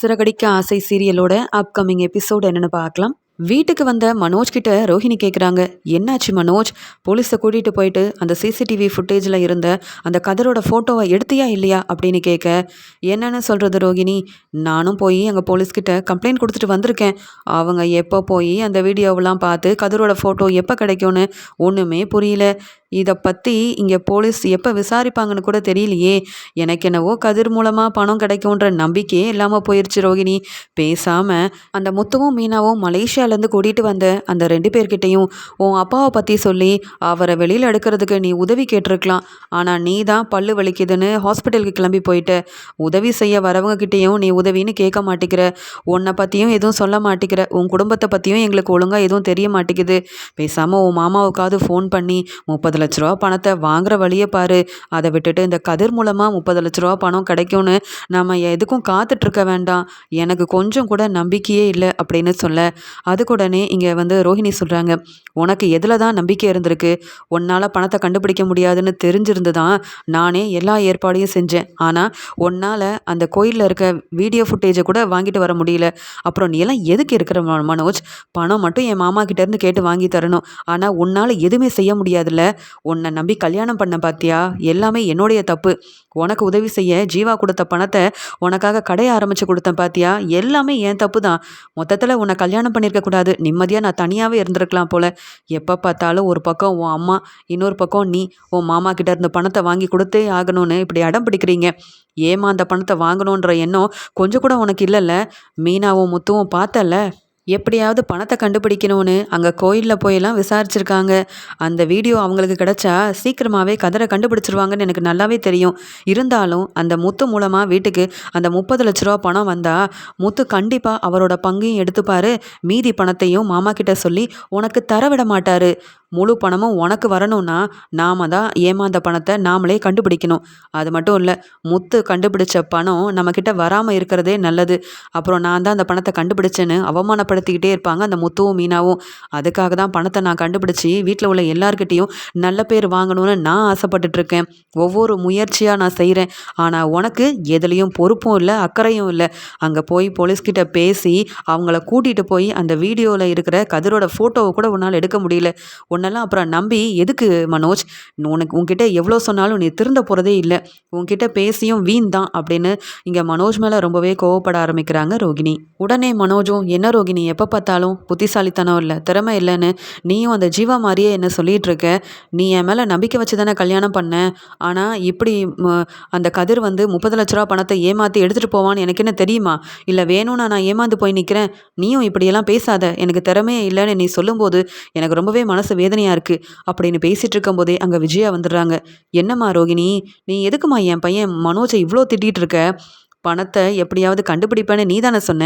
சிறகடிக்க ஆசை சீரியலோட upcoming episode என்னன்னு பார்க்கலாம். வீட்டுக்கு வந்த மனோஜ் கிட்ட ரோஹிணி கேட்குறாங்க என்னாச்சு மனோஜ்? போலீஸை கூட்டிகிட்டு போயிட்டு அந்த சிசிடிவி ஃபுட்டேஜில் இருந்த அந்த கதரோட ஃபோட்டோவை எடுத்தியா இல்லையா? அப்படின்னு கேட்க என்னென்னு சொல்கிறது ரோஹிணி? நானும் போய் அங்கே போலீஸ்கிட்ட கம்ப்ளைண்ட் கொடுத்துட்டு வந்திருக்கேன். அவங்க எப்போ போய் அந்த வீடியோவெல்லாம் பார்த்து கதரோட ஃபோட்டோ எப்போ கிடைக்கும்னு ஒன்றுமே புரியல. இதை பற்றி இங்கே போலீஸ் எப்போ விசாரிப்பாங்கன்னு கூட தெரியலையே. எனக்கு என்னவோ கதிர் மூலமாக பணம் கிடைக்கும்ன்ற நம்பிக்கையே இல்லாமல் போயிடுச்சு ரோகிணி. பேசாமல் அந்த முத்துவும் மீனாவும் மலேசியாவிலேருந்து கூட்டிகிட்டு வந்த அந்த ரெண்டு பேர்கிட்டையும் உன் அப்பாவை பற்றி சொல்லி அவரை வெளியில் எடுக்கிறதுக்கு நீ உதவி கேட்டிருக்கலாம். ஆனால் நீ தான் பல்லு வலிக்குதுன்னு ஹாஸ்பிட்டலுக்கு கிளம்பி போயிட்ட. உதவி செய்ய வரவங்கக்கிட்டேயும் நீ உதவின்னு கேட்க மாட்டேங்கிற உன்னை பற்றியும் எதுவும் சொல்ல மாட்டேங்கிற உன் குடும்பத்தை பற்றியும் எங்களுக்கு ஒழுங்காக எதுவும் தெரிய மாட்டேங்குது பேசாமல் உன் மாமாவுக்காவது ஃபோன் பண்ணி முப்பது லட்ச ரூபா பணத்தை வாங்குற வழியை பாரு. அதை விட்டுட்டு இந்த கதிர் மூலமாக முப்பது லட்ச ரூபா பணம் கிடைக்கும்னு நம்ம எதுக்கும் காத்துட்ருக்க வேண்டாம். எனக்கு கொஞ்சம் கூட நம்பிக்கையே இல்லை அப்படின்னு சொல்ல. அதுக்குடனே இங்கே வந்து ரோஹிணி சொல்கிறாங்க உனக்கு எதில் தான் நம்பிக்கை இருந்திருக்கு? உன்னால் பணத்தை கண்டுபிடிக்க முடியாதுன்னு தெரிஞ்சிருந்து தான் நானே எல்லா ஏற்பாடையும் செஞ்சேன். ஆனால் உன்னால் அந்த கோயிலில் இருக்க வீடியோ ஃபுட்டேஜை கூட வாங்கிட்டு வர முடியல. அப்புறம் நீ எல்லாம் எதுக்கு இருக்கிற மனோஜ்? பணம் மட்டும் என் மாமா கிட்டேருந்து கேட்டு வாங்கி தரணும். ஆனால் உன்னால் எதுவுமே செய்ய முடியாதுல்ல. உன்னை நம்பி கல்யாணம் பண்ண பார்த்தியா எல்லாமே என்னுடைய தப்பு. உனக்கு உதவி செய்ய ஜீவா கொடுத்த பணத்தை உனக்காக கடையை ஆரம்பித்து கொடுத்தேன் பார்த்தியா எல்லாமே என் தப்பு தான் மொத்தத்தில் உன்னை கல்யாணம் பண்ணியிருக்க கூடாது. நிம்மதியாக நான் தனியாகவே இருந்திருக்கலாம் போல். எப்போ பார்த்தாலும் ஒரு பக்கம் உன் அம்மா இன்னொரு பக்கம் நீ. உன் மாமா கிட்ட இருந்து பணத்தை வாங்கி கொடுத்தே ஆகணும்னு இப்படி அடம் பிடிக்கிறீங்க. ஏமா அந்த பணத்தை வாங்கணுன்ற எண்ணம் கொஞ்சம் கூட உனக்கு இல்லைல்ல? மீனாவும் முத்துவும் பார்த்தல எப்படியாவது பணத்தை கண்டுபிடிக்கணும்னு அங்கே கோயிலில் போயெல்லாம் விசாரிச்சிருக்காங்க. அந்த வீடியோ அவங்களுக்கு கிடச்சா சீக்கிரமாகவே கதரை கண்டுபிடிச்சிருவாங்கன்னு எனக்கு நல்லாவே தெரியும். இருந்தாலும் அந்த முத்து மூலமாக வீட்டுக்கு அந்த முப்பது லட்ச ரூபா பணம் வந்தால் முத்து கண்டிப்பாக அவரோட பங்கையும் எடுத்துப்பார். மீதி பணத்தையும் மாமா கிட்ட சொல்லி உனக்கு தர விட மாட்டார். முழு பணமும் உனக்கு வரணும்னா நாம தான் ஏமாந்த பணத்தை நாமளே கண்டுபிடிக்கணும். அது மட்டும் இல்லை முத்து கண்டுபிடிச்ச பணம் நம்மக்கிட்ட வராமல் இருக்கிறதே நல்லது. அப்புறம் நான் தான் அந்த பணத்தை கண்டுபிடிச்சேன்னு அவமானப்படுத்திக்கிட்டே இருப்பாங்க அந்த முத்துவும் மீனாவும். அதுக்காக தான் பணத்தை நான் கண்டுபிடிச்சி வீட்டில் உள்ள எல்லார்கிட்டேயும் நல்ல பேர் வாங்கணும்னு நான் ஆசைப்பட்டுட்ருக்கேன் ஒவ்வொரு முயற்சியாக நான் செய்கிறேன் ஆனால் உனக்கு எதுலேயும் பொறுப்பும் இல்லை அக்கறையும் இல்லை. அங்கே போய் போலீஸ்கிட்ட பேசி அவங்கள கூட்டிகிட்டு போய் அந்த வீடியோவில் இருக்கிற கதிரோட ஃபோட்டோவை கூட உன்னால் எடுக்க முடியல. உன்னெல்லாம் அப்புறம் நம்பி எதுக்கு மனோஜ்? உனக்கு உன்கிட்ட எவ்வளோ சொன்னாலும் நீ திருந்த போகிறதே இல்லை. உன்கிட்ட பேசியும் வீண் தான் அப்படின்னு இங்கே மனோஜ் மேலே ரொம்பவே கோவப்பட ஆரம்பிக்கிறாங்க ரோகிணி. உடனே மனோஜும் என்ன ரோகிணி எப்போ பார்த்தாலும் புத்திசாலித்தனம் இல்லை திறமை இல்லைன்னு நீயும் அந்த ஜீவா மாதிரியே என்ன சொல்லிகிட்டு இருக்க நீ என் மேலே நம்பிக்கை வச்சு தானே கல்யாணம் பண்ண? ஆனால் இப்படி அந்த கதிர் வந்து முப்பது லட்ச ரூபா பணத்தை ஏமாற்றி எடுத்துகிட்டு போவான்னு எனக்கு என்ன தெரியுமா? இல்லை வேணும்னா நான் ஏமாந்து போய் நிற்கிறேன் நீயும் இப்படியெல்லாம் பேசாத. எனக்கு திறமையே இல்லைன்னு நீ சொல்லும்போது எனக்கு ரொம்பவே மனசு வேதனையாக இருக்குது அப்படின்னு பேசிகிட்டு இருக்கும்போதே அங்கே விஜயா வந்துடுறாங்க. என்னம்மா ரோகிணி நீ எதுக்குமா என் பையன் மனோஜை இவ்வளோ திட்டிகிட்டு இருக்க? பணத்தை எப்படியாவது கண்டுபிடிப்பேன்னு நீ தானே சொன்ன?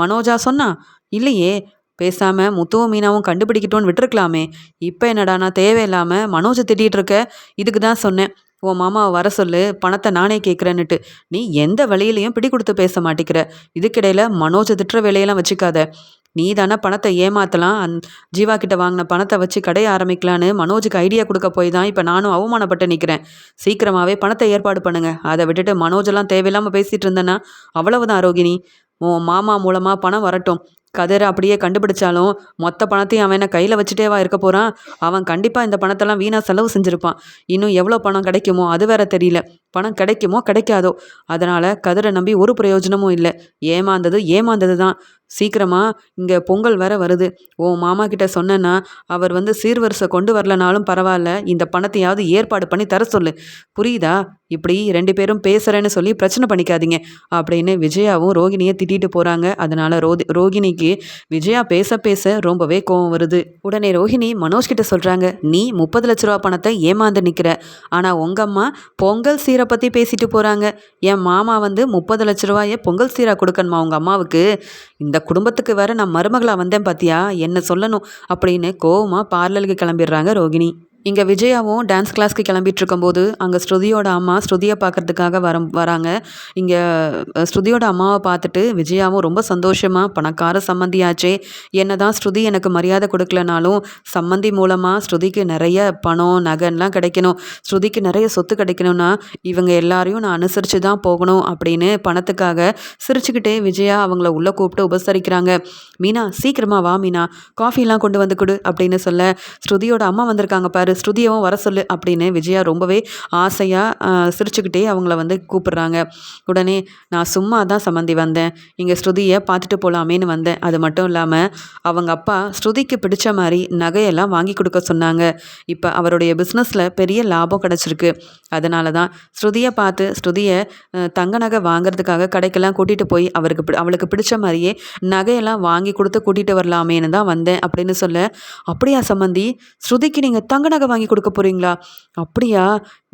மனோஜா சொன்னா இல்லையே பேசாமல் முத்துவும் மீனாவும் கண்டுபிடிக்கட்டோன்னு விட்டுருக்கலாமே. இப்போ என்னடா நான் தேவையில்லாமல் மனோஜை திட்டிகிட்டு இருக்க? இதுக்கு தான் சொன்னேன். உன் மாமாவை வர சொல்லு பணத்தை நானே கேட்குறேன்னுட்டு நீ எந்த வழியிலையும் பிடி கொடுத்து பேச மாட்டேங்கிற இதுக்கிடையில் மனோஜை திட்டுற வேலையெல்லாம் வச்சுக்காத. நீ தானே பணத்தை ஏமாற்றலாம் அந் ஜீவா கிட்ட வாங்கின பணத்தை வச்சு கடையை ஆரம்பிக்கலான்னு மனோஜுக்கு ஐடியா கொடுக்க போய் தான் இப்போ நானும் அவமானப்பட்டு நிற்கிறேன் சீக்கிரமாகவே பணத்தை ஏற்பாடு பண்ணுங்கள் அதை விட்டுட்டு மனோஜெல்லாம் தேவையில்லாமல் பேசிகிட்டு இருந்தேன்னா அவ்வளவுதான் ரோகிணி. உன் மாமா மூலமாக பணம் வரட்டும். கதிரை அப்படியே கண்டுபிடிச்சாலும் மொத்த பணத்தையும் அவன் என்ன கையில் வச்சுட்டேவா இருக்க போகிறான் அவன் கண்டிப்பாக இந்த பணத்தெல்லாம் வீணாக செலவு செஞ்சுருப்பான். இன்னும் எவ்வளோ பணம் கிடைக்குமோ அது வேற தெரியல. பணம் கிடைக்குமோ கிடைக்காதோ. அதனால் கதிரை நம்பி ஒரு பிரயோஜனமும் இல்லை. ஏமாந்தது ஏமாந்தது தான் சீக்கிரமாக இங்கே பொங்கல் வேற வருது. ஓ மாமா கிட்ட சொன்னேன்னா அவர் வந்து சீர்வரிசை கொண்டு வரலனாலும் பரவாயில்ல இந்த பணத்தையாவது ஏற்பாடு பண்ணி தர சொல்லு. புரியுதா? இப்படி ரெண்டு பேரும் பேசுகிறேன்னு சொல்லி பிரச்சனை பண்ணிக்காதீங்க. அப்படின்னு விஜயாவும் ரோகிணியை திட்டிட்டு போகிறாங்க அதனால் ரோதி ரோகிணிக்கு விஜயா பேச பேச ரொம்பவே கோவம் வருது. உடனே ரோஹிணி மனோஜ் கிட்ட சொல்கிறாங்க நீ முப்பது லட்ச ரூபா பணத்தை ஏமாந்து நிற்கிற ஆனால் உங்கள் அம்மா பொங்கல் சீரை பற்றி பேசிட்டு போகிறாங்க என் மாமா வந்து முப்பது லட்ச ரூபாயை பொங்கல் சீரா கொடுக்கணுமா உங்கள் அம்மாவுக்கு? இந்த குடும்பத்துக்கு வேற நான் மருமகளாக வந்தேன் பார்த்தியா என்ன சொல்லணும்? அப்படின்னு கோவமாக பார்லருக்கு கிளம்பிடுறாங்க ரோகிணி. இங்கே விஜயாவும் டான்ஸ் கிளாஸ்க்கு கிளம்பிட்டு இருக்கும்போது அங்கே ஸ்ருதியோட அம்மா ஸ்ருதியை பார்க்கறதுக்காக வர வராங்க. இங்கே ஸ்ருதியோட அம்மாவை பார்த்துட்டு விஜயாவும் ரொம்ப சந்தோஷமாக பணக்கார சம்மந்தியாச்சே என்ன தான் ஸ்ருதி எனக்கு மரியாதை கொடுக்கலனாலும் சம்மந்தி மூலமாக ஸ்ருதிக்கு நிறைய பணம் நகன்லாம் கிடைக்கணும். ஸ்ருதிக்கு நிறைய சொத்து கிடைக்கணும்னா இவங்க எல்லாரையும் நான் அனுசரித்து தான் போகணும் அப்படின்னு பணத்துக்காக சிரிச்சுக்கிட்டே விஜயா அவங்கள உள்ளே கூப்பிட்டு உபசரிக்கிறாங்க. மீனா சீக்கிரமா வா மீனா. காஃபிலாம் கொண்டு வந்து கொடு அப்படின்னு சொல்ல ஸ்ருதியோட அம்மா வந்திருக்காங்க பாரு. ஸ்ருதியவும் வர சொல்லு அப்படின்னு விஜயா ரொம்பவே ஆசையாக சிரிச்சுக்கிட்டே அவங்கள வந்து கூப்பிடுறாங்க. உடனே நான் சும்மா தான் சம்மந்தி வந்தேன். இங்கே ஸ்ருதியை பார்த்துட்டு போகலாமேன்னு வந்தேன். அது மட்டும் இல்லாமல் அவங்க அப்பா ஸ்ருதிக்கு பிடிச்ச மாதிரி நகையெல்லாம் வாங்கி கொடுக்க சொன்னாங்க. இப்போ அவருடைய பிஸ்னஸில் பெரிய லாபம் கிடச்சிருக்கு. அதனால தான் ஸ்ருதியை பார்த்து ஸ்ருதியை தங்க நகை வாங்குறதுக்காக கடைக்கெல்லாம் கூட்டிகிட்டு போய் அவருக்கு அவளுக்கு பிடிச்ச மாதிரியே நகையெல்லாம் வாங்கி கொடுத்து கூட்டிகிட்டு வரலாமேன்னு தான் வந்தேன் அப்படின்னு சொல்ல அப்படியா சம்மந்தி ஸ்ருதிக்கு நீங்கள் தங்க நகை வாங்கி கொடுக்க போகிறீங்களா அப்படியா.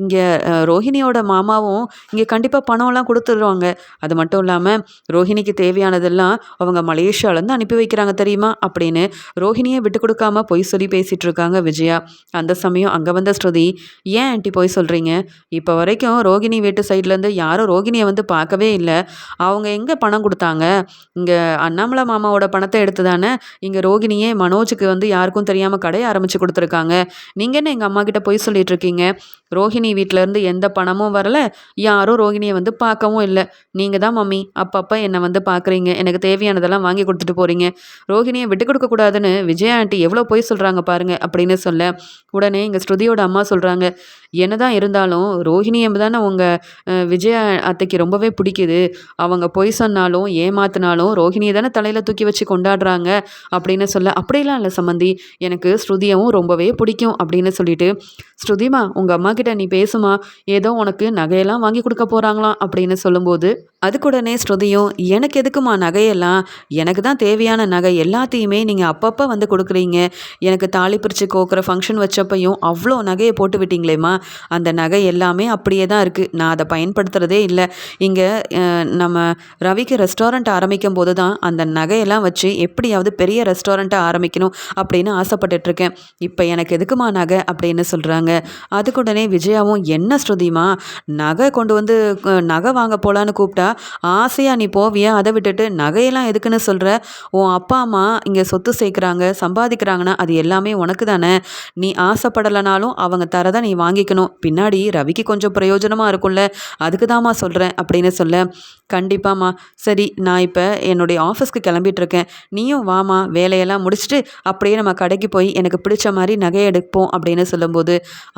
இங்கே ரோஹிணியோட மாமாவும் இங்கே கண்டிப்பாக பணம்லாம் கொடுத்துருவாங்க அது மட்டும் இல்லாமல் ரோஹிணிக்கு தேவையானதெல்லாம் அவங்க மலேசியாவிலேருந்து அனுப்பி வைக்கிறாங்க தெரியுமா? அப்படின்னு ரோஹிணியை விட்டு கொடுக்காம பொய் சொல்லி பேசிகிட்டு இருக்காங்க விஜயா. அந்த சமயம் அங்கே வந்த ஸ்ருதி ஏன் ஆண்டி பொய் சொல்கிறீங்க இப்போ வரைக்கும் ரோகிணி வீட்டு சைட்லேருந்து யாரும் ரோகிணியை வந்து பார்க்கவே இல்லை. அவங்க எங்கே பணம் கொடுத்தாங்க? இங்கே அண்ணாமலை மாமாவோட பணத்தை எடுத்து தானே இங்கே ரோகிணியே மனோஜுக்கு வந்து யாருக்கும் தெரியாமல் கடையை ஆரம்பித்து கொடுத்துருக்காங்க. நீங்கள் என்ன எங்கள் அம்மா கிட்ட பொய் சொல்லிட்டு இருக்கீங்க ரோஹிணி வீட்டிலேருந்து எந்த பணமும் வரல. யாரும் ரோகிணியை வந்து பார்க்கவும் இல்லை. நீங்கள் தான் மம்மி அப்பப்போ என்னை வந்து பார்க்குறீங்க. எனக்கு தேவையானதெல்லாம் வாங்கி கொடுத்துட்டு போகிறீங்க ரோஹிணியை விட்டு கொடுக்கக்கூடாதுன்னு விஜயா ஆண்டி எவ்வளோ பொய் சொல்கிறாங்க பாருங்க அப்படின்னு சொல்ல உடனே எங்கள் ஸ்ருதியோட அம்மா சொல்கிறாங்க என்னதான் இருந்தாலும் ரோஹிணியை தானே உங்கள் விஜய அத்தைக்கு ரொம்பவே பிடிக்குது. அவங்க பொய் சொன்னாலும் ஏமாத்தினாலும் ரோஹிணியை தானே தலையில் தூக்கி வச்சு கொண்டாடுறாங்க அப்படின்னு சொல்ல அப்படிலாம் இல்லை சம்மந்தி. எனக்கு ஸ்ருதியவும் ரொம்பவே பிடிக்கும் அப்படின்னு சொல்லிட்டு ஸ்ருதிமா உங்கள் அம்மா கிட்ட நீ பேசுமா ஏதோ உனக்கு நகையெல்லாம் வாங்கி கொடுக்க போகிறாங்களாம் அப்படின்னு சொல்லும்போது அதுக்குடனே ஸ்ருதியும் எனக்கு எதுக்குமா நகையெல்லாம்? எனக்கு தான் தேவையான நகை எல்லாத்தையுமே நீங்கள் அப்பப்போ வந்து கொடுக்குறீங்க. எனக்கு தாலி பிரித்து கோக்குற ஃபங்க்ஷன் வச்சப்பையும் அவ்வளோ நகையை போட்டு விட்டீங்களேம்மா. அந்த நகை எல்லாமே அப்படியே தான் இருக்குது நான் அதை பயன்படுத்துகிறதே இல்லை. இங்கே நம்ம ரவிக்கு ரெஸ்டாரண்ட் ஆரம்பிக்கும் போது தான் அந்த நகையெல்லாம் வச்சு எப்படியாவது பெரிய ரெஸ்டாரண்ட்டை ஆரம்பிக்கணும் அப்படின்னு ஆசைப்பட்டுட்ருக்கேன் இப்போ எனக்கு எதுக்குமா நகை அப்படின்னு சொல்கிறாங்க அதுக்குடனே விஜயாவும் என்ன ஸ்ருதிமா? நகை கொண்டு வந்து நகை வாங்க போகலான்னு கூப்பிட்டா ஆசையாக நீ போவியா? அதை விட்டுட்டு நகையெல்லாம் எதுக்குன்னு சொல்கிற உன் அப்பா அம்மா இங்கே சொத்து சேர்க்குறாங்க சம்பாதிக்கிறாங்கன்னா அது எல்லாமே உனக்கு தானே. நீ ஆசைப்படலைனாலும் அவங்க தரதை நீ வாங்கிக்கணும் பின்னாடி ரவிக்கு கொஞ்சம் பிரயோஜனமாக இருக்கும்ல. அதுக்கு தாம்மா சொல்கிறேன் அப்படின்னு சொல்ல கண்டிப்பாம்மா. சரி நான் இப்போ என்னுடைய ஆஃபீஸ்க்கு கிளம்பிட்டுருக்கேன். நீயும் வாமா வேலையெல்லாம் முடிச்சுட்டு அப்படியே நம்ம கடைக்கு போய் எனக்கு பிடிச்ச மாதிரி நகையை எடுப்போம் அப்படின்னு சொல்லும்போது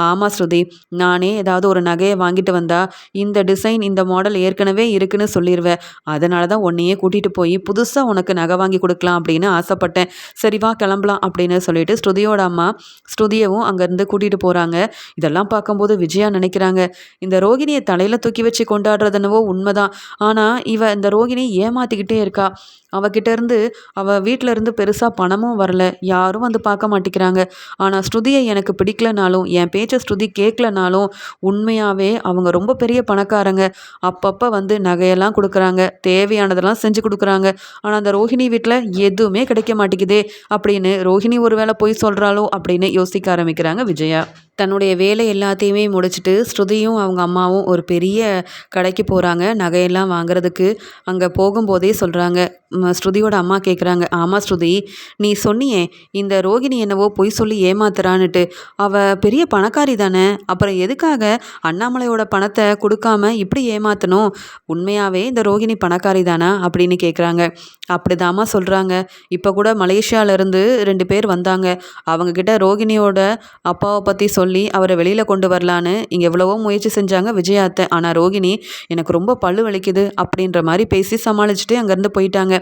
ஆமாம் ஸ்ருதி நானே ஏதாவது ஒரு நகையை வாங்கிட்டு வந்தால் இந்த டிசைன் இந்த மாடல் ஏற்கனவே இருக்குன்னு சொல்லிடுவேன் அதனால தான் உன்னையே கூட்டிகிட்டு போய் புதுசாக உனக்கு நகை வாங்கி கொடுக்கலாம் அப்படின்னு ஆசைப்பட்டேன். சரி வா கிளம்பலாம் அப்படின்னு சொல்லிட்டு ஸ்ருதியோட அம்மா ஸ்ருதியவும் அங்கேருந்து கூட்டிகிட்டு போகிறாங்க இதெல்லாம் பார்க்கும்போது விஜயா நினைக்கிறாங்க இந்த ரோகிணியை தலையில் தூக்கி வச்சு கொண்டாடுறதுனவோ உண்மைதான். ஆனால் இவ இந்த ரோகிணி ஏமாத்திக்கிட்டே இருக்கா. அவகிட்ட இருந்து அவ வீட்டில இருந்து பெருசாக பணமும் வரல. யாரும் வந்து பார்க்க மாட்டேங்கிறாங்க ஆனால் ஸ்ருதியை எனக்கு பிடிக்கலனாலும் என் பேச்சை ஸ்ருதி கேட்கலனாலும் உண்மையாகவே அவங்க ரொம்ப பெரிய பணக்காரங்க. அப்பப்போ வந்து நகையெல்லாம் கொடுக்குறாங்க. தேவையானதெல்லாம் செஞ்சு கொடுக்குறாங்க. ஆனால் அந்த ரோஹிணி வீட்டில் எதுவுமே கிடைக்க மாட்டேங்குதே அப்படின்னு ரோஹிணி ஒருவேளை போய் சொல்கிறாளோ அப்படின்னு யோசிக்க ஆரம்பிக்கிறாங்க விஜயா. தன்னுடைய வேலை எல்லாத்தையுமே முடிச்சுட்டு ஸ்ருதியும் அவங்க அம்மாவும் ஒரு பெரிய கடைக்கு போகிறாங்க நகையெல்லாம் வாங்குறதுக்கு அங்கே போகும்போதே சொல்கிறாங்க ஸ்ருதியோட அம்மா கேட்குறாங்க ஆமாம் ஸ்ருதி நீ சொன்னியே இந்த ரோகிணி என்னவோ பொய் சொல்லி ஏமாத்துறான்னுட்டு. அவ பெரிய பணக்காரி தானே அப்புறம் எதுக்காக அண்ணாமலையோட பணத்தை கொடுக்காம இப்படி ஏமாத்தணும்? உண்மையாகவே இந்த ரோகிணி பணக்காரி தானா? அப்படின்னு கேட்குறாங்க அப்படிதாம்மா சொல்கிறாங்க இப்போ கூட மலேசியாவிலேருந்து ரெண்டு பேர் வந்தாங்க. அவங்கக்கிட்ட ரோகிணியோட அப்பாவை பற்றி சொல்லி அவரை வெளியில் கொண்டு வரலான்னு இங்கே எவ்வளவோ முயற்சி செஞ்சாங்க விஜயாத்தை. ஆனால் ரோகிணி எனக்கு ரொம்ப பல்லு வலிக்குது அப்படின்ற மாதிரி பேசி சமாளிச்சுட்டு அங்கேருந்து போயிட்டாங்க.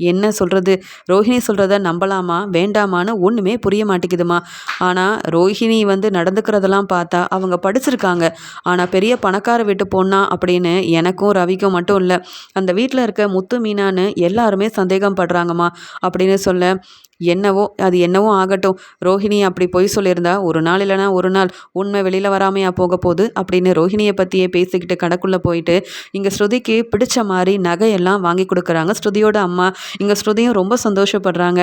என்ன சொல்கிறது ரோஹிணி சொல்கிறத நம்பலாமா? வேண்டாமான்னு ஒன்றுமே புரிய மாட்டேங்குதுமா. ஆனால் ரோஹிணி வந்து நடந்துக்கிறதெல்லாம் பார்த்தா அவங்க படிச்சிருக்காங்க. ஆனால் பெரிய பணக்கார வீட்டு பொண்ணா அப்படின்னு எனக்கும் ரவிக்கும் மட்டும் இல்லை அந்த வீட்டில் இருக்க முத்து மீனான்னு எல்லாருமே சந்தேகம் படுறாங்கம்மா அப்படின்னு சொல்ல என்னவோ அது என்னவோ ஆகட்டும். ரோஹிணி அப்படி பொய் சொல்லியிருந்தா ஒரு நாள் இல்லைனா ஒரு நாள் உண்மை வெளியில் வராமையா போக போகுது அப்படின்னு ரோஹிணியை பற்றியே பேசிக்கிட்டு கடைக்குள்ளே போயிட்டு இங்கே ஸ்ருதிக்கு பிடிச்ச மாதிரி நகையெல்லாம் வாங்கி கொடுக்குறாங்க ஸ்ருதியோட அம்மா. இங்கே ஸ்ருதியும் ரொம்ப சந்தோஷப்படுறாங்க.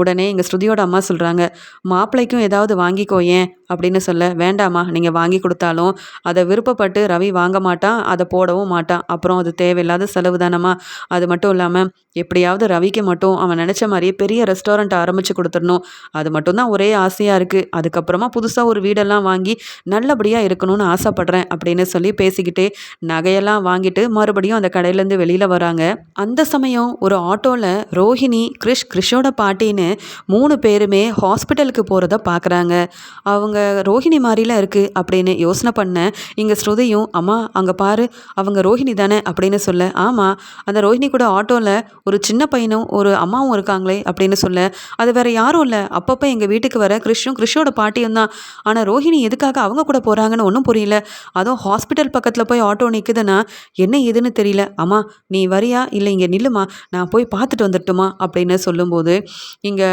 உடனே இங்கே ஸ்ருதியோட அம்மா சொல்கிறாங்க மாப்பிள்ளைக்கும் ஏதாவது வாங்கிக்கோ ஏன்? அப்படின்னு சொல்ல வேண்டாம்மா நீங்கள் வாங்கி கொடுத்தாலும் அதை விருப்பப்பட்டு ரவி வாங்க மாட்டான் அதை போடவும் மாட்டான். அப்புறம் அது தேவையில்லாத செலவு தானம்மா. அது மட்டும் இல்லாமல் எப்படியாவது ரவிக்கு மட்டும் அவன் நினச்ச மாதிரியே பெரிய ரெஸ்டாரண்ட் ஆரம்பித்து கொடுத்துடணும். அது மட்டும்தான் ஒரே ஆசையாக இருக்குது அதுக்கப்புறமா புதுசாக ஒரு வீடெல்லாம் வாங்கி நல்லபடியாக இருக்கணும்னு ஆசைப்பட்றேன் அப்படின்னு சொல்லி பேசிக்கிட்டே நகையெல்லாம் வாங்கிட்டு மறுபடியும் அந்த கடையிலேருந்து வெளியில் வராங்க. அந்த சமயம் ஒரு ஆட்டோவில் ரோஹிணி கிறிஷ் கிறிஷோட பாட்டின்னு மூணு பேருமே ஹாஸ்பிட்டலுக்கு போகிறத பார்க்குறாங்க அவங்க ரோஹிணி மாதிரிலாம் இருக்குது அப்படின்னு யோசனை பண்ண இங்கே ஸ்ருதியும் அம்மா அங்கே பாரு அவங்க ரோஹிணி தானே அப்படின்னு சொல்ல ஆமாம் அந்த ரோஹிணி கூட ஆட்டோவில் ஒரு சின்ன பையனும் ஒரு அம்மாவும் இருக்காங்களே அப்படின்னு சொல்ல அது வேற யாரும் இல்லை அப்பப்போ எங்கள் வீட்டுக்கு வர கிறிஷும் கிறிஷோட பாட்டியும் தான். ஆனால் ரோஹிணி எதுக்காக அவங்க கூட போகிறாங்கன்னு ஒன்றும் புரியல. அதுவும் ஹாஸ்பிட்டல் பக்கத்தில் போய் ஆட்டோ நிற்குதுன்னா என்ன ஏதுன்னு தெரியல. அம்மா நீ வரியா? இல்லை இங்கே நில்லுமா? நான் போய் பார்த்து பார்த்துட்டு வந்துட்டுமா அப்படின்னு சொல்லும்போது இங்கே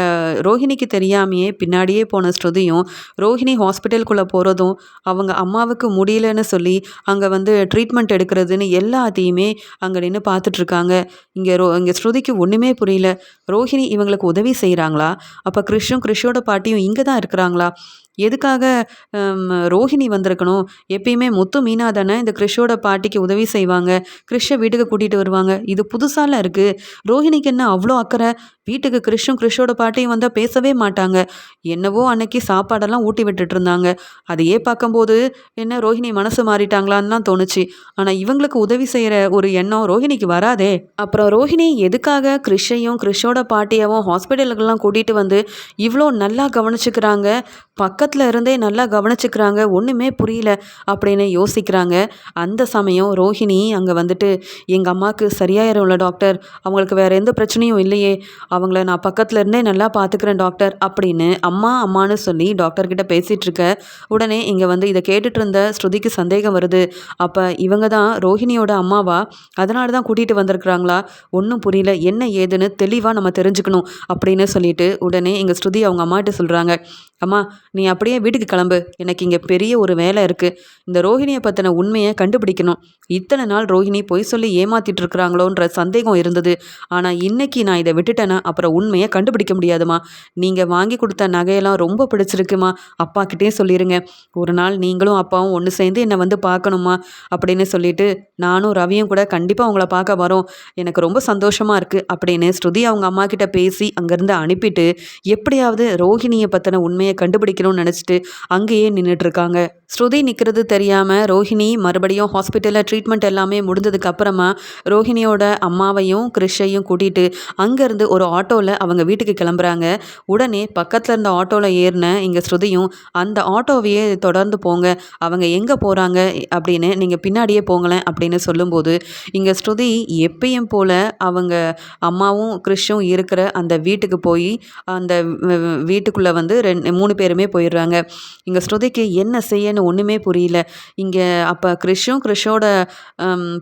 ரோஹிணிக்கு தெரியாமையே பின்னாடியே போன ஸ்ருதியும் ரோஹிணி ஹாஸ்பிட்டலுக்குள்ளே போகிறதும் அவங்க அம்மாவுக்கு முடியலன்னு சொல்லி அங்கே வந்து ட்ரீட்மெண்ட் எடுக்கிறதுன்னு எல்லாத்தையுமே அங்கே நின்று பார்த்துட்ருக்காங்க. இங்கே ரோ இங்கே ஸ்ருதிக்கு ஒன்றுமே புரியல. ரோஹிணி இவங்களுக்கு உதவி செய்கிறாங்களா அப்போ கிருஷும் கிருஷோட பாட்டியும் இங்கே தான் இருக்கிறாங்களா? எதுக்காக ரோஹிணி வந்திருக்கணும்? எப்பயுமே முத்து மீனா தானே இந்த கிறிஷோட பாட்டிக்கு உதவி செய்வாங்க. கிறிஷை வீட்டுக்கு கூட்டிகிட்டு வருவாங்க. இது புதுசால இருக்குது ரோஹிணிக்கு என்ன அவ்வளோ அக்கறை? வீட்டுக்கு கிறிஷும் கிறிஷோட பாட்டியும் வந்தால் பேசவே மாட்டாங்க. என்னவோ அன்னைக்கு சாப்பாடெல்லாம் ஊட்டி விட்டுட்டு இருந்தாங்க. அதையே பார்க்கும்போது என்ன ரோஹிணி மனசு மாறிட்டாங்களான்னு தான் தோணுச்சு. ஆனால் இவங்களுக்கு உதவி செய்கிற ஒரு எண்ணம் ரோஹிணிக்கு வராதே. அப்புறம் ரோஹிணி எதுக்காக கிறிஷையும் கிறிஷோட பாட்டியாவும் ஹாஸ்பிட்டலுக்கெல்லாம் கூட்டிகிட்டு வந்து இவ்வளோ நல்லா கவனிச்சுக்கிறாங்க? பக்கத்தில் இருந்தே நல்லா கவனிச்சுக்கிறாங்க. ஒன்றுமே புரியல அப்படின்னு யோசிக்கிறாங்க. அந்த சமயம் ரோஹிணி அங்கே வந்துட்டு எங்கள் அம்மாவுக்கு சரியாயிரும்ல டாக்டர். அவங்களுக்கு வேறு எந்த பிரச்சனையும் இல்லையே. அவங்கள நான் பக்கத்தில் இருந்தே நல்லா பார்த்துக்கிறேன் டாக்டர் அப்படின்னு அம்மா அம்மான்னு சொல்லி டாக்டர்கிட்ட பேசிகிட்ருக்க உடனே இங்கே வந்து இதை கேட்டுட்டு இருந்த ஸ்ருதிக்கு சந்தேகம் வருது. அப்போ இவங்க தான் ரோஹிணியோட அம்மாவா? அதனால தான் கூட்டிகிட்டு வந்திருக்கிறாங்களா? ஒன்றும் புரியல. என்ன ஏதுன்னு தெளிவாக நம்ம தெரிஞ்சுக்கணும் அப்படின்னு சொல்லிட்டு உடனே எங்கள் ஸ்ருதி அவங்க அம்மாட்ட சொல்கிறாங்க அம்மா நீ அப்படியே வீட்டுக்கு கிளம்பு. எனக்கு இங்கே பெரிய ஒரு வேலை இருக்குது இந்த ரோஹிணியை பற்றின உண்மையை கண்டுபிடிக்கணும். இத்தனை நாள் ரோஹிணி பொய் சொல்லி ஏமாத்திட்டு இருக்கிறாங்களோன்ற சந்தேகம் இருந்தது. ஆனால் இன்னைக்கு நான் இதை விட்டுட்டேன்னா அப்புறம் உண்மையை கண்டுபிடிக்க முடியாதுமா? நீங்கள் வாங்கி கொடுத்த நகையெல்லாம் ரொம்ப பிடிச்சிருக்குமா? அப்பா கிட்டே சொல்லிடுங்க ஒரு நாள் நீங்களும் அப்பாவும் ஒன்று சேர்ந்து என்னை வந்து பார்க்கணுமா? அப்படின்னு சொல்லிட்டு நானும் ரவியும் கூட கண்டிப்பாக உங்களை பார்க்க வரோம். எனக்கு ரொம்ப சந்தோஷமாக இருக்குது அப்படின்னு ஸ்ருதி அவங்க அம்மா கிட்ட பேசி அங்கேருந்து அனுப்பிட்டு எப்படியாவது ரோஹிணியை பற்றின உண்மையை கண்டுபிடிக்கணும்னு நினச்சிட்டு அங்கேயே நின்றுட்டுருக்காங்க ஸ்ருதி நிற்கிறது தெரியாமல் ரோஹிணி மறுபடியும் ஹாஸ்பிட்டலில் ட்ரீட்மெண்ட் எல்லாமே முடிஞ்சதுக்கு அப்புறமா ரோஹிணியோட அம்மாவையும் கிறிஷையும் கூட்டிகிட்டு அங்கேருந்து ஒரு ஆட்டோவில் அவங்க வீட்டுக்கு கிளம்புறாங்க. உடனே பக்கத்தில் இருந்த ஆட்டோவில் ஏறின இங்கே ஸ்ருதியும் அந்த ஆட்டோவையே தொடர்ந்து போங்க. அவங்க எங்கே போகிறாங்க அப்படின்னு நீங்கள் பின்னாடியே போங்களேன். அப்படின்னு சொல்லும்போது இங்கே ஸ்ருதி எப்பயும் போல் அவங்க அம்மாவும் கிறிஷும் இருக்கிற அந்த வீட்டுக்கு போய் அந்த வீட்டுக்குள்ளே வந்து ரெண்டு மூணு பேருமே போயிடுறாங்க. இங்கே ஸ்ருதிக்கு என்ன செய்யன்னு ஒன்றுமே புரியல. இங்கே அப்போ கிறிஷும் கிறிஷோட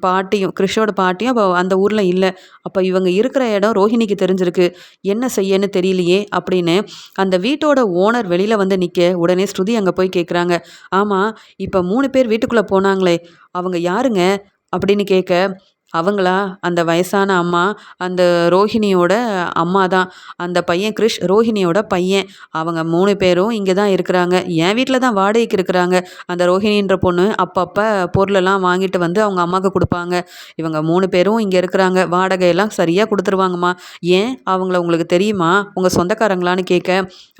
பாட்டியும் கிறிஷோட பாட்டியும் அப்போ அந்த ஊரில் இல்லை. அப்போ இவங்க இருக்கிற இடம் ரோஹிணிக்கு தெரிஞ்சிருக்கு. என்ன செய்யன்னு தெரியலையே அப்படின்னு அந்த வீட்டோட ஓனர் வெளியில் வந்து நிற்க உடனே ஸ்ருதி அங்கே போய் கேட்குறாங்க ஆமாம் இப்போ மூணு பேர் வீட்டுக்குள்ளே போனாங்களே அவங்க யாருங்க? அப்படின்னு கேட்க அவங்களா அந்த வயசான அம்மா அந்த ரோஹிணியோட அம்மா தான். அந்த பையன் கிருஷ் ரோஹிணியோட பையன். அவங்க மூணு பேரும் இங்கே தான் இருக்கிறாங்க. என் வீட்டில் தான் வாடகைக்கு இருக்கிறாங்க. அந்த ரோஹிணின்ற பொண்ணு அப்பப்போ பொருளெல்லாம் வாங்கிட்டு வந்து அவங்க அம்மாவுக்கு கொடுப்பாங்க. இவங்க மூணு பேரும் இங்கே இருக்கிறாங்க. வாடகையெல்லாம் சரியாக கொடுத்துருவாங்கம்மா. ஏன்? அவங்கள உங்களுக்கு தெரியுமா? உங்கள் சொந்தக்காரங்களான்னு கேட்க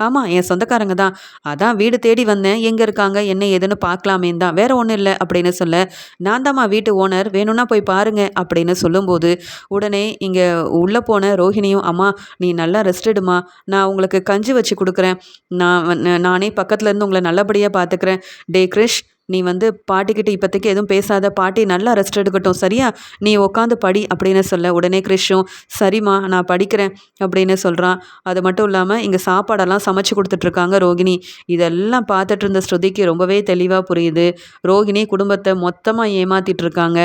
ஆமாம் என் சொந்தக்காரங்க தான். அதான் வீடு தேடி வந்தேன். எங்கே இருக்காங்க? என்ன ஏதுன்னு பார்க்கலாமேன்னு தான். வேறு ஒன்றும் இல்லை அப்படின்னு சொல்ல நான் தாம்மா வீட்டு ஓனர். வேணும்னா போய் பாருங்கள் அப்படின்னு சொல்லும்போது உடனே இங்கே உள்ளே போன ரோஹிணியும் அம்மா நீ நல்லா ரெஸ்ட் எடுமா நான் உங்களுக்கு கஞ்சி வச்சு கொடுக்குறேன். நான் நானே பக்கத்துலேருந்து உங்களை நல்லபடியாக பார்த்துக்கிறேன் டே கிரிஷ் நீ வந்து பாட்டிக்கிட்ட இப்போதைக்கு எதுவும் பேசாத. பாட்டி நல்லா ரெஸ்ட் எடுக்கட்டும் சரியா? நீ உட்காந்து படி அப்படின்னு சொல்ல. உடனே கிறிஷும் சரிம்மா நான் படிக்கிறேன் அப்படின்னு சொல்கிறான் அது மட்டும் இல்லாமல் இங்கே சாப்பாடெல்லாம் சமைச்சு கொடுத்துட்ருக்காங்க ரோகிணி. இதெல்லாம் பார்த்துட்டு இருந்த ஸ்ருதிக்கு ரொம்பவே தெளிவாக புரியுது. ரோகிணி குடும்பத்தை மொத்தமாக ஏமாத்திட்டு இருக்காங்க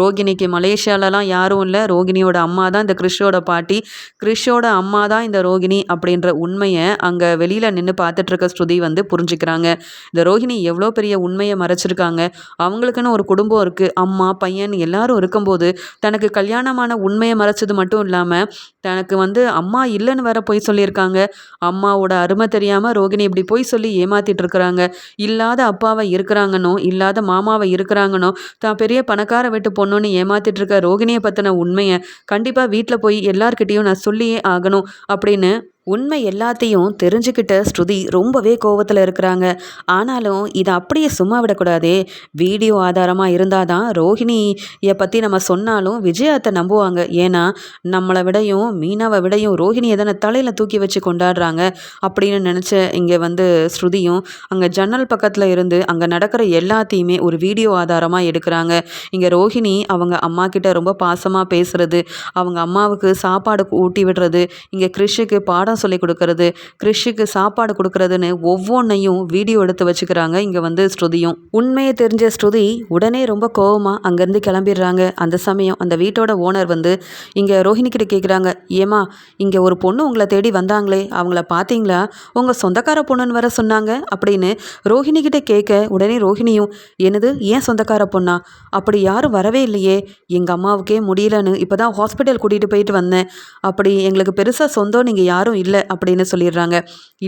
ரோகிணிக்கு மலேசியாலலாம் யாரும் இல்லை. ரோகிணியோட அம்மா தான் இந்த கிறிஷோட பாட்டி. கிறிஷோட அம்மா தான் இந்த ரோகிணி அப்படின்ற உண்மையை அங்கே வெளியில் நின்று பார்த்துட்ருக்க ஸ்ருதி வந்து புரிஞ்சுக்கிறாங்க. இந்த ரோகிணி எவ்வளோ பெரிய உண்மையை மறைச்சிருக்காங்க அவங்களுக்குன்னு ஒரு குடும்பம் இருக்குது அம்மா பையன் எல்லாரும் இருக்கும்போது தனக்கு கல்யாணமான உண்மையை மறைச்சது மட்டும் இல்லாமல் தனக்கு வந்து அம்மா இல்லைன்னு வேற பொய் சொல்லியிருக்காங்க. அம்மாவோட அருமை தெரியாமல் ரோகிணி இப்படி பொய் சொல்லி ஏமாத்திட்டு இருக்கிறாங்க. இல்லாத அப்பாவை இருக்கிறாங்கன்னோ இல்லாத மாமாவை இருக்கிறாங்கன்னோ தான் பெரிய பணக்கார வீட்டு பொண்ணுன்னு ஏமாத்திட்டு இருக்க ரோகிணியை பற்றின உண்மையை கண்டிப்பாக வீட்டில் போய் எல்லார்கிட்டேயும் நான் சொல்லியே ஆகணும் அப்படின்னு உண்மை எல்லாத்தையும் தெரிஞ்சுக்கிட்ட ஸ்ருதி ரொம்பவே கோவத்தில் இருக்கிறாங்க. ஆனாலும் இதை அப்படியே சும்மா விடக்கூடாதே. வீடியோ ஆதாரமாக இருந்தால் தான் ரோஹிணியை பற்றி நம்ம சொன்னாலும் விஜயாத்தை நம்புவாங்க. ஏன்னா நம்மளை விடையும் மீனாவை விடையும் ரோஹிணியை தானே தலையில் தூக்கி வச்சு கொண்டாடுறாங்க. அப்படின்னு நினச்ச இங்கே வந்து ஸ்ருதியும் அங்கே ஜன்னல் பக்கத்தில் இருந்து அங்கே நடக்கிற எல்லாத்தையுமே ஒரு வீடியோ ஆதாரமாக எடுக்கிறாங்க. இங்கே ரோஹிணி அவங்க அம்மா கிட்ட ரொம்ப பாசமாக பேசுறது அவங்க அம்மாவுக்கு சாப்பாடு ஊட்டி விடுறது இங்கே கிருஷிக்கு பாடம் சொல்லி கொடுக்கறது கிறிஷுக்கு சாப்பாடு கொடுக்கறதுன்னு ஒவ்வொன்றையும் வீடியோ எடுத்து வச்சுக்கிறாங்க இங்கே வந்து ஸ்ருதியும். உண்மையை தெரிஞ்ச ஸ்ருதி உடனே ரொம்ப கோவமாக அங்கேருந்து கிளம்பிடுறாங்க. அந்த சமயம் அந்த வீட்டோட ஓனர் வந்து இங்கே ரோஹிணி கிட்ட கேட்குறாங்க ஏமா இங்கே ஒரு பொண்ணு உங்களை தேடி வந்தாங்களே அவங்கள பார்த்தீங்களா உங்கள் சொந்தக்கார பொண்ணுன்னு வர சொன்னாங்க அப்படின்னு ரோஹிணி கிட்ட கேட்க உடனே ரோஹிணியும் என்னது ஏன் சொந்தக்கார பொண்ணா? அப்படி யாரும் வரவே இல்லையே எங்கள் அம்மாவுக்கே முடியலன்னு இப்போ தான் ஹாஸ்பிட்டல் கூட்டிகிட்டு போயிட்டு வந்தேன். அப்படி எங்களுக்கு பெருசாக சொந்தம் நீங்கள் யாரும் இல்லை அப்படின்னு சொல்லிடுறாங்க.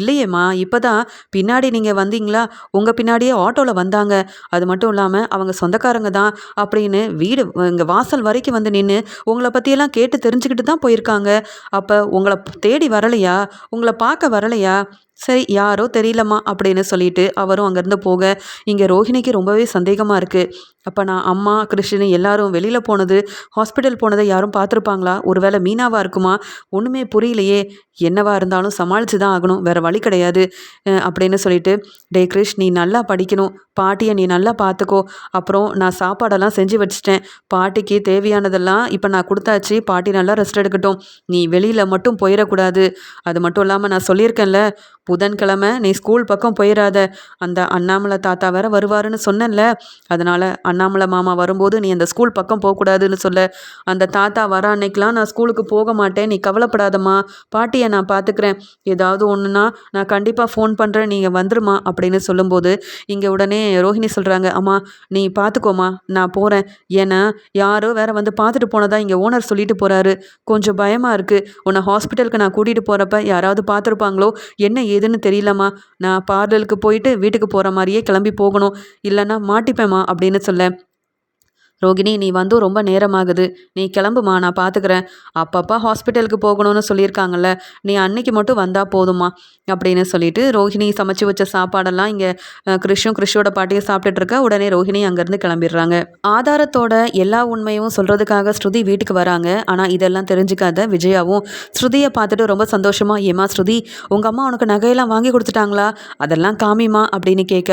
இல்லையேம்மா இப்போ தான் பின்னாடி நீங்கள் வந்தீங்களா? உங்கள் பின்னாடியே ஆட்டோவில் வந்தாங்க. அது மட்டும் இல்லாமல் அவங்க சொந்தக்காரங்க தான் அப்படின்னு வீடு இங்கே வாசல் வரைக்கும் வந்து நின்று உங்களை பற்றியெல்லாம் கேட்டு தெரிஞ்சுக்கிட்டு தான் போயிருக்காங்க. அப்போ உங்களை தேடி வரலையா? உங்களை பார்க்க வரலையா? சரி யாரோ தெரியலம்மா அப்படின்னு சொல்லிட்டு அவரும் அங்கேருந்து போக இங்கே ரோஹிணிக்கு ரொம்பவே சந்தேகமாக இருக்குது அப்போ நான் அம்மா கிருஷ்ணன் எல்லாரும் வெளியில் போனது ஹாஸ்பிட்டல் போனதை யாரும் பார்த்துருப்பாங்களா? ஒருவேளை மீனாவாக இருக்குமா? ஒன்றுமே புரியலையே. என்னவா இருந்தாலும் சமாளித்து தான் ஆகணும் வேறு வழி கிடையாது அப்படின்னு சொல்லிட்டு டே கிருஷ் நீ நல்லா படிக்கணும் பாட்டியை நீ நல்லா பார்த்துக்கோ. அப்புறம் நான் சாப்பாடெல்லாம் செஞ்சு வச்சிட்டேன். பாட்டிக்கு தேவையானதெல்லாம் இப்போ நான் கொடுத்தாச்சு. பாட்டி நல்லா ரெஸ்ட் எடுக்கட்டும். நீ வெளியில் மட்டும் போயிடக்கூடாது. அது மட்டும் இல்லாமல் நான் சொல்லியிருக்கேன்ல புதன்கிழமை நீ ஸ்கூல் பக்கம் போயிடாத அந்த அண்ணாமலை தாத்தா வேற வருவாருன்னு சொன்னேன்ல. அதனால் அண்ணாமலை மாமா வரும்போது நீ அந்த ஸ்கூல் பக்கம் போகக்கூடாதுன்னு சொல்ல. அந்த தாத்தா வர அன்னைக்கெலாம் நான் ஸ்கூலுக்கு போக மாட்டேன். நீ கவலைப்படாதம்மா. பாட்டியை நான் பார்த்துக்கிறேன். ஏதாவது ஒன்றுனா நான் கண்டிப்பாக ஃபோன் பண்ணுறேன் நீங்கள் வந்துருமா அப்படின்னு சொல்லும்போது இங்கே உடனே ரோஹிணி சொல்கிறாங்க அம்மா நீ பார்த்துக்கோமா நான் போகிறேன் ஏன்னா யாரோ வேற வந்து பார்த்துட்டு போனதா இங்கே ஓனர் சொல்லிட்டு போகிறாரு கொஞ்சம் பயமாக இருக்குது உன்னை ஹாஸ்பிட்டலுக்கு நான் கூட்டிகிட்டு போகிறப்ப யாராவது பார்த்துருப்பாங்களோ என்ன ஏதுன்னு தெரியலம்மா. நான் பார்லருக்கு போயிட்டு வீட்டுக்கு போகிற மாதிரியே கிளம்பி போகணும். இல்லைன்னா மாட்டிப்பேம்மா அப்படின்னு சொல்ல. ரோகிணி நீ வந்து ரொம்ப நேரமாகுது. நீ கிளம்புமா நான் பார்த்துக்கிறேன் அப்பப்போ ஹாஸ்பிட்டலுக்கு போகணும்னு சொல்லியிருக்காங்கல்ல. நீ அன்னைக்கு மட்டும் வந்தால் போதுமா? அப்படின்னு சொல்லிட்டு ரோஹிணி சமைச்சு வச்ச சாப்பாடெல்லாம் இங்கே கிருஷும் கிருஷியோட பாட்டியை சாப்பிட்டுட்டு இருக்க. உடனே ரோஹிணி அங்கேருந்து கிளம்பிடுறாங்க. ஆதாரத்தோட எல்லா உண்மையும் சொல்கிறதுக்காக ஸ்ருதி வீட்டுக்கு வராங்க. ஆனால் இதெல்லாம் தெரிஞ்சுக்காத விஜயாவும் ஸ்ருதியை பார்த்துட்டு ரொம்ப சந்தோஷமா ஏமா ஸ்ருதி உங்கள் அம்மா உனக்கு நகையெல்லாம் வாங்கி கொடுத்துட்டாங்களா? அதெல்லாம் காமிமா அப்படின்னு கேட்க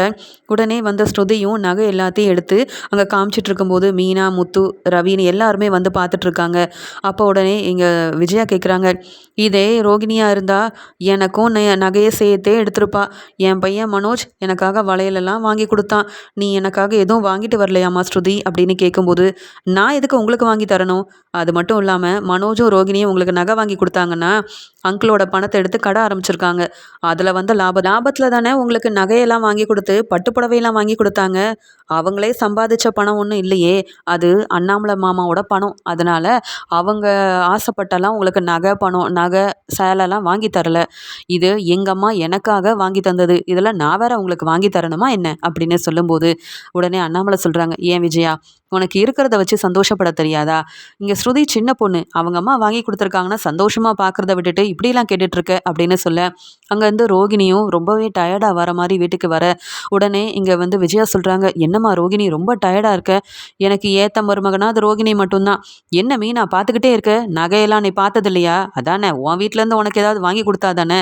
உடனே வந்த ஸ்ருதியும் நகை எல்லாத்தையும் எடுத்து அங்கே காமிச்சிட்டு இருக்கும்போது மீனா முத்து ரவின்னு எல்லாருமே வந்து பார்த்துட்ருக்காங்க அப்போ உடனே இங்கே விஜயா கேட்குறாங்க இதே ரோகிணியாக இருந்தால் எனக்கும் நெ நகையை சேர்த்தே எடுத்திருப்பா. என் பையன் மனோஜ் எனக்காக வளையலெல்லாம் வாங்கி கொடுத்தான். நீ எனக்காக எதுவும் வாங்கிட்டு வரலையாம்மா ஸ்ருதி? அப்படின்னு கேட்கும்போது நான் எதுக்கு உங்களுக்கு வாங்கி தரணும்? அது மட்டும் இல்லாமல் மனோஜும் ரோகிணியும் உங்களுக்கு நகை வாங்கி கொடுத்தாங்கன்னா அங்கிளோட பணத்தை எடுத்து கடை ஆரம்பிச்சிருக்காங்க. அதில் வந்த லாபம் லாபத்தில் தானே உங்களுக்கு நகையெல்லாம் வாங்கி கொடுத்து பட்டு புடவையெல்லாம் வாங்கி கொடுத்தாங்க. அவங்களே சம்பாதிச்ச பணம் ஒன்றும் இல்லையே. அது அண்ணாமலை மாமாவோட பணம். அதனால் அவங்க ஆசைப்பட்டெல்லாம் உங்களுக்கு நகை பணம் நகை சேலைலாம் வாங்கி தரல. இது எங்கள் அம்மா எனக்காக வாங்கி தந்தது. இதெல்லாம் நான் வேற உங்களுக்கு வாங்கி தரணுமா என்ன? அப்படின்னு சொல்லும்போது உடனே அண்ணாமலை சொல்கிறாங்க ஏன் விஜயா உனக்கு இருக்கிறத வச்சு சந்தோஷப்பட தெரியாதா? இங்கே ஸ்ருதி சின்ன பொண்ணு. அவங்க அம்மா வாங்கி கொடுத்துருக்காங்கன்னா சந்தோஷமாக பார்க்குறத விட்டுட்டு இப்படிலாம் கேட்டுட்ருக்க அப்படின்னு சொல்ல அங்கேருந்து ரோகிணியும் ரொம்பவே டயர்டாக வர மாதிரி வீட்டுக்கு வர உடனே இங்கே வந்து விஜயா சொல்கிறாங்க என்னம்மா ரோகிணி ரொம்ப டயர்டாக இருக்க? எனக்கு ஏத்த மருமகனா அது ரோகிணி மட்டும்தான். என்ன மீனா பார்த்துக்கிட்டே இருக்க? நகையெல்லாம் நீ பார்த்தது இல்லையா அதானே உன் வீட்டிலேருந்து உனக்கு ஏதாவது வாங்கி கொடுத்தா தானே?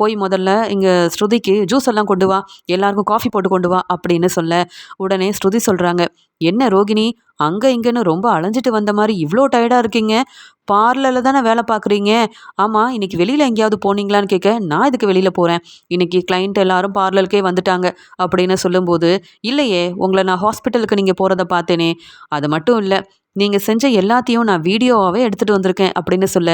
போய் முதல்ல இங்கே ஸ்ருதிக்கு ஜூஸ் எல்லாம் கொண்டு வா. எல்லாருக்கும் காஃபி போட்டு கொண்டு வா அப்படின்னு சொல்ல உடனே ஸ்ருதி சொல்கிறாங்க என்ன ரோகிணி அங்கே இங்கேன்னு ரொம்ப அலைஞ்சிட்டு வந்த மாதிரி இவ்வளோ டயர்டாக இருக்கீங்க? பார்லரில் தானே வேலை பார்க்குறீங்க? ஆமாம் இன்றைக்கி வெளியில் எங்கேயாவது போனீங்களான்னு கேட்க நான் இதுக்கு வெளியில் போகிறேன் இன்னைக்கு கிளைண்ட் எல்லாரும் பார்லருக்கே வந்துட்டாங்க அப்படின்னு சொல்லும்போது இல்லையே உங்களை நான் ஹாஸ்பிட்டலுக்கு நீங்கள் போகிறத பார்த்தேனே. அது மட்டும் இல்லை நீங்கள் செஞ்ச எல்லாத்தையும் நான் வீடியோவாகவே எடுத்துகிட்டு வந்திருக்கேன் அப்படின்னு சொல்ல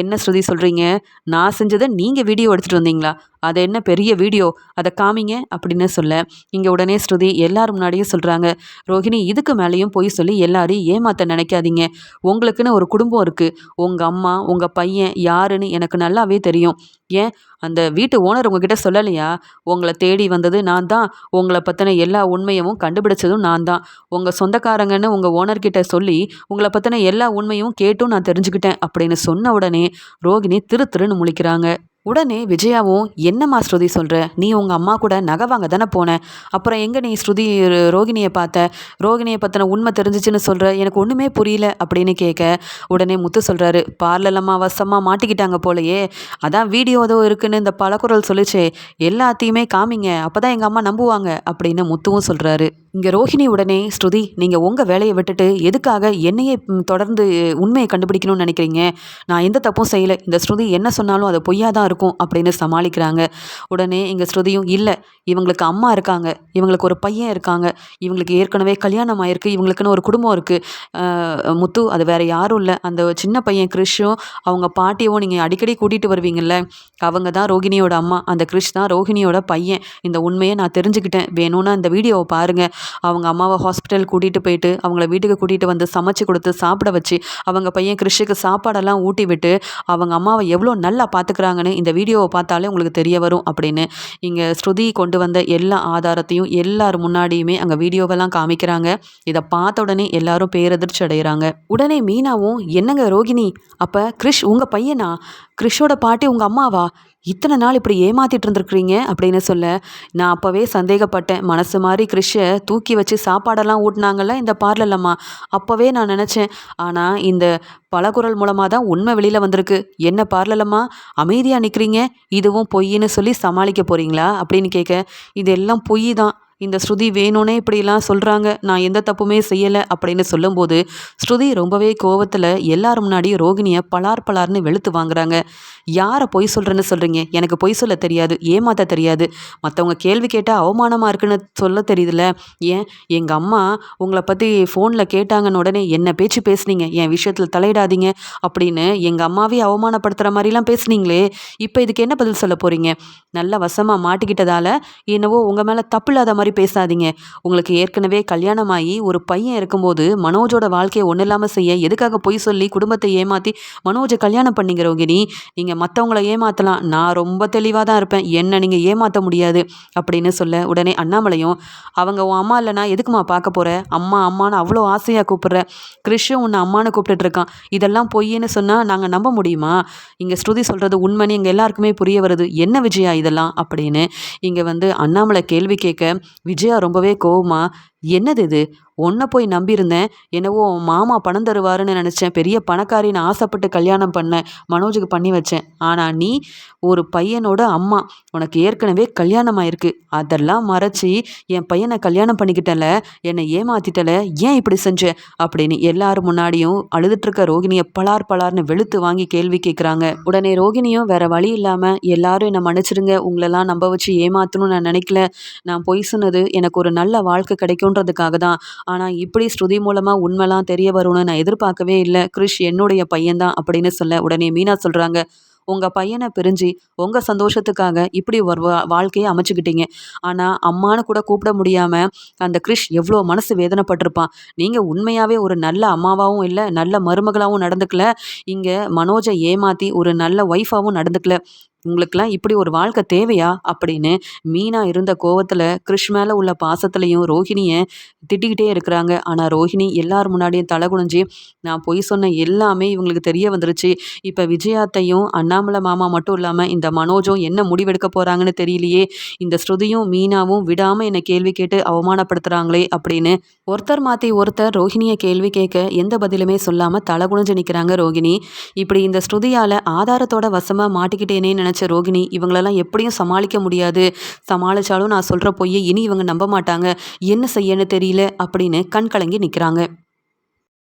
என்ன ஸ்ருதி சொல்கிறீங்க நான் செஞ்சதை நீங்கள் வீடியோ எடுத்துகிட்டு வந்தீங்களா? அது என்ன பெரிய வீடியோ? அதை காமிங்க அப்படின்னு சொல்ல. இங்கே உடனே ஸ்ருதி எல்லாரும் முன்னாடியும் சொல்கிறாங்க ரோஹிணி இதுக்கு மேலேயும் போய் சொல்லி எல்லாரையும் ஏமாற்ற நினைக்காதீங்க. உங்களுக்குன்னு ஒரு குடும்பம் இருக்குது உங்கள் அம்மா உங்கள் பையன் யாருன்னு எனக்கு நல்லாவே தெரியும். ஏன்? அந்த வீட்டு ஓனர் உங்ககிட்ட சொல்லலையா? உங்களை தேடி வந்தது நான் தான். உங்களை பற்றின எல்லா உண்மையும் கண்டுபிடிச்சதும் நான் தான். உங்கள் சொந்தக்காரங்கன்னு உங்கள் ஓனர்கிட்ட சொல்லி உங்களை பற்றின எல்லா உண்மையும் கேட்டும் நான் தெரிஞ்சுக்கிட்டேன் அப்படின்னு சொன்ன உடனே ரோகிணி திரு திருன்னு முழிக்கிறாங்க. உடனே விஜயாவும் என்னம்மா ஸ்ருதி சொல்கிற நீ உங்கள் அம்மா கூட நகை வாங்க தானே போன? அப்புறம் எங்கே நீ ஸ்ருதி ரோகிணியை பார்த்த? ரோகிணியை பற்றின உண்மை தெரிஞ்சிச்சுன்னு சொல்கிற எனக்கு ஒன்றுமே புரியல அப்படின்னு கேட்க உடனே முத்து சொல்கிறாரு பார்லலம்மா வசமாக மாட்டிக்கிட்டாங்க போலையே. அதான் வீடியோ ஏதோ இருக்குன்னு இந்த பலக்குரல் சொல்லிச்சே. எல்லாத்தையுமே காமிங்க. அப்போ தான் எங்கள் அம்மா நம்புவாங்க அப்படின்னு முத்துவும் சொல்கிறாரு இங்கே ரோஹிணி உடனே ஸ்ருதி நீங்கள் உங்கள் வேலையை விட்டுட்டு எதுக்காக என்னையே தொடர்ந்து உண்மையை கண்டுபிடிக்கணும்னு நினைக்கிறீங்க? நான் எந்த தப்பும் செய்யலை. இந்த ஸ்ருதி என்ன சொன்னாலும் அது பொய்யா தான் இருக்கும் அப்படின்னு சமாளிக்கிறாங்க. உடனே இங்கே ஸ்ருதியும் இல்லை இவங்களுக்கு அம்மா இருக்காங்க. இவங்களுக்கு ஒரு பையன் இருக்காங்க. இவங்களுக்கு ஏற்கனவே கல்யாணம் ஆயிருக்கு. இவங்களுக்குன்னு ஒரு குடும்பம் இருக்குது முத்து அது வேறு யாரும் இல்லை. அந்த சின்ன பையன் கிறிஷும் அவங்க பாட்டியவும் நீங்கள் அடிக்கடி கூட்டிகிட்டு வருவீங்கள்ல அவங்க தான் ரோகிணியோட அம்மா. அந்த கிறிஷ் தான் ரோஹிணியோட பையன். இந்த உண்மையை நான் தெரிஞ்சுக்கிட்டேன். வேணும்னா இந்த வீடியோவை பாருங்கள் அவங்க அம்மாவை ஹாஸ்பிட்டல் கூட்டிகிட்டு போயிட்டு அவங்கள வீட்டுக்கு கூட்டிகிட்டு வந்து சமைச்சு கொடுத்து சாப்பிட வச்சு அவங்க பையன் கிறிஷுக்கு சாப்பாடெல்லாம் ஊட்டி விட்டு அவங்க அம்மாவை எவ்வளோ நல்லா பார்த்துக்கிறாங்கன்னு இந்த வீடியோவை பார்த்தாலே உங்களுக்கு தெரிய வரும் அப்படின்னு. இங்கே ஸ்ருதி கொண்டு வந்த எல்லா ஆதாரத்தையும் எல்லார் முன்னாடியுமே அங்கே வீடியோவெல்லாம் காமிக்கிறாங்க. இதை பார்த்த உடனே எல்லாரும் பேரதிர்ச்சி அடைகிறாங்க உடனே மீனாவும் என்னங்க ரோகிணி? அப்போ கிறிஷ் உங்கள் பையனா? கிறிஷோட பாட்டி உங்கள் அம்மாவா? இத்தனை நாள் இப்படி ஏமாத்திட்டு இருந்திருக்கிறீங்க அப்படின்னு சொல்ல நான் அப்போவே சந்தேகப்பட்டேன். மனசு மாதிரி கிறிஷை தூக்கி வச்சு சாப்பாடெல்லாம் ஊட்டினாங்கல்ல இந்த பார்லல்லம்மா. அப்போவே நான் நினச்சேன். ஆனால் இந்த பலகுரல் மூலமாக தான் உண்மை வெளியில் வந்திருக்கு. என்ன பார்லலம்மா அமைதியாக நிற்கிறீங்க இதுவும் பொய்ன்னு சொல்லி சமாளிக்க போகிறீங்களா அப்படின்னு கேட்க இதெல்லாம் பொய் தான் இந்த ஸ்ருதி வேணும்னே இப்படிலாம் சொல்கிறாங்க நான் எந்த தப்புமே செய்யலை அப்படின்னு சொல்லும்போது ஸ்ருதி ரொம்பவே கோவத்தில் எல்லார் முன்னாடியும் ரோகிணியை பலார் பலார்னு வெளுத்து வாங்குறாங்க. யாரை பொய் சொல்கிறேன்னு சொல்கிறீங்க எனக்கு பொய் சொல்ல தெரியாது ஏமாத்த தெரியாது. மற்றவங்க கேள்வி கேட்டால் அவமானமாக இருக்குன்னு சொல்ல தெரியுதுல்ல. ஏன்? எங்கள் அம்மா உங்களை பற்றி ஃபோனில் கேட்டாங்கன்னு உடனே என்ன பேச்சு பேசுனீங்க? என் விஷயத்தில் தலையிடாதீங்க அப்படின்னு எங்கள் அம்மாவே அவமானப்படுத்துகிற மாதிரிலாம் பேசுனீங்களே இப்போ இதுக்கு என்ன பதில் சொல்ல போகிறீங்க நல்ல வசமாக மாட்டிக்கிட்டதால என்னவோ உங்கள் மேலே தப்பு இல்லாத மாதிரி பேசாதீங்க. உங்களுக்கு ஏற்கனவே கல்யாணமாகி ஒரு பையன் இருக்கும்போது மனோஜோட வாழ்க்கையை ஒன்றும் இல்லாமல் செய்ய எதுக்காக பொய் சொல்லி குடும்பத்தை ஏமாற்றி மனோஜை கல்யாணம் பண்ணிங்க ரோகிணி நீங்கள் மற்றவங்கள ஏமாற்றலாம் நான் ரொம்ப தெளிவாக தான் இருப்பேன். என்ன நீங்கள் ஏமாற்ற முடியாது அப்படின்னு சொல்ல உடனே அண்ணாமலையும் அவங்க உன் அம்மா இல்லைனா எதுக்குமா பார்க்க போகிற அம்மா அம்மான்னு அவ்வளோ ஆசையாக கூப்பிட்ற. கிறிஷும் உன்னை அம்மானு கூப்பிட்டுட்டு இருக்கான். இதெல்லாம் பொய்ன்னு சொன்னால் நாங்கள் நம்ப முடியுமா? இங்கே ஸ்ருதி சொல்கிறது உண்மைன்னு எங்கள் எல்லாருக்குமே புரிய வருது. என்ன விஜயா இதெல்லாம்? அப்படின்னு இங்கே வந்து அண்ணாமலை கேள்வி கேட்க விஜயா ரொம்பவே கோவமாக என்னது இது? உன்னை போய் நம்பியிருந்தேன். என்னவோ மாமா பணம் தருவாருன்னு நினச்சேன். பெரிய பணக்காரின்னு ஆசைப்பட்டு கல்யாணம் பண்ணேன் மனோஜுக்கு பண்ணி வச்சேன். ஆனால் நீ ஒரு பையனோட அம்மா. உனக்கு ஏற்கனவே கல்யாணம் ஆயிருக்கு அதெல்லாம் மறைச்சி என் பையனை கல்யாணம் பண்ணிக்கிட்டல. என்னை ஏமாத்திட்டல. ஏன் இப்படி செஞ்ச? அப்படின்னு எல்லாரும் முன்னாடியும் அழுதுட்டு இருக்க ரோகிணியை பலார் பலார்னு வெளுத்து வாங்கி கேள்வி கேட்குறாங்க உடனே ரோகிணியும் வேற வழி இல்லாமல் எல்லாரும் என்னை மன்னிச்சிடுங்க உங்களெல்லாம் நம்ப வச்சு ஏமாத்தணும்னு நான் நினைக்கல. நான் பொய் சொன்னது எனக்கு ஒரு நல்ல வாழ்க்கை வரணுன்றதுக்காக தான். ஆனால் இப்படி ஸ்ருதி மூலமாக உண்மைலாம் தெரிய வரும்னு நான் எதிர்பார்க்கவே இல்லை. கிருஷ் என்னுடைய பையன்தான் அப்படின்னு சொல்ல உடனே மீனா சொல்கிறாங்க உங்கள் பையனை பிரிஞ்சு உங்கள் சந்தோஷத்துக்காக இப்படி ஒரு வாழ்க்கையை அமைச்சுக்கிட்டீங்க. ஆனால் அம்மானு கூட கூப்பிட முடியாமல் அந்த கிறிஷ் எவ்வளோ மனசு வேதனைப்பட்டிருப்பான். நீங்கள் உண்மையாகவே ஒரு நல்ல அம்மாவாகவும் இல்லை நல்ல மருமகளாகவும் நடந்துக்கல. இங்கே மனோஜை ஏமாற்றி ஒரு நல்ல ஒய்ஃபாகவும் நடந்துக்கல. உங்களுக்கெல்லாம் இப்படி ஒரு வாழ்க்கை தேவையா? அப்படின்னு மீனா இருந்த கோவத்தில் கிருஷ் மேலே உள்ள பாசத்துலையும் ரோஹிணியை திட்டிக்கிட்டே இருக்கிறாங்க. ஆனால் ரோஹிணி எல்லார் முன்னாடியும் தலை குனிஞ்சு நான் பொய் சொன்ன எல்லாமே இவங்களுக்கு தெரிய வந்துருச்சு. இப்போ விஜயாத்தையும் அண்ணாமலை மாமா மட்டும் இல்லாமல் இந்த மனோஜும் என்ன முடிவெடுக்க போகிறாங்கன்னு தெரியலையே. இந்த ஸ்ருதியும் மீனாவும் விடாமல் என்னை கேள்வி கேட்டு அவமானப்படுத்துகிறாங்களே அப்படின்னு ஒருத்தர் மாற்றி ஒருத்தர் ரோஹிணியை கேள்வி கேட்க எந்த பதிலுமே சொல்லாமல் தலை குனிஞ்சு நிற்கிறாங்க ரோகிணி இப்படி இந்த ஸ்ருதியால் ஆதாரத்தோட வசமாக மாட்டிக்கிட்டேனே நினச்ச ரோகிணி இவங்களெல்லாம் எப்படியும் சமாளிக்க முடியாது. சமாளித்தாலும் நான் சொல்கிற பொய்யை இனி இவங்க நம்ப மாட்டாங்க. என்ன செய்யன்னு தெரியல அப்படின்னு கண் கலங்கி நிற்கிறாங்க